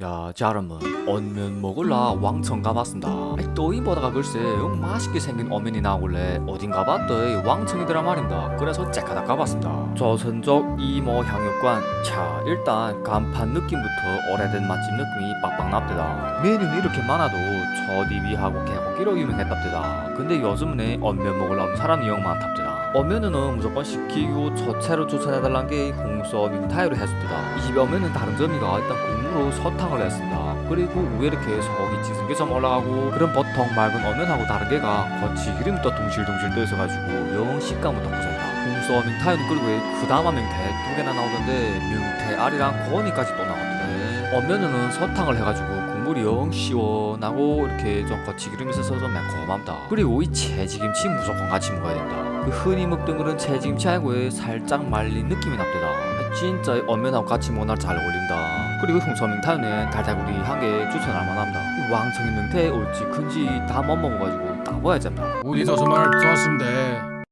야, 자르면 언면 먹을라 왕청 가봤습니다. 또이 보다가 글쎄 영 맛있게 생긴 어면이 나오길래 어딘 가 봤더니 왕청이더라 말입니다. 그래서 째까다 가봤습니다. 조선족 이모 향육관. 자, 일단 간판 느낌부터 오래된 맛집 느낌이 빡빡 납니다. 메뉴는 이렇게 많아도 저디비하고 개고기로 유명했답니다. 근데 요즘은 언면 온 사람이 영 많답니다. 어면은 무조건 시키고 저채로 추천해달란 게 홍서 믹타이로 했습니다. 이 어면은 다른 점이가 일단 국물로 설탕을 했습니다. 그리고 찢은 게좀 올라가고 그런 보통 맑은 어면하고 다른 게가 겉이 기름도 둥실둥실 떠 있어가지고 영더 구색다. 홍서 믹타이는 그리고 그 다음에 명태 두 개나 나오던데 명태 알이랑 고원이까지 또 나오던데 어면은 설탕을 해가지고 국물이 영 시원하고 이렇게 좀 겉이 기름이 있어서 좀 매콤합니다. 그리고 이 채지김치 무조건 같이 먹어야 된다. 그 흔히 먹던 그런 채지김치 알고에 살짝 말린 느낌이 납니다. 진짜 이 어면하고 같이 먹으면 잘 어울린다. 그리고 홍서명태는 달달구리 한 개 추천할 만합니다. 이 왕청이 명태 올지 큰지 다 못 먹어가지고 따봐야 된다. 우리도 정말 좋았습니다.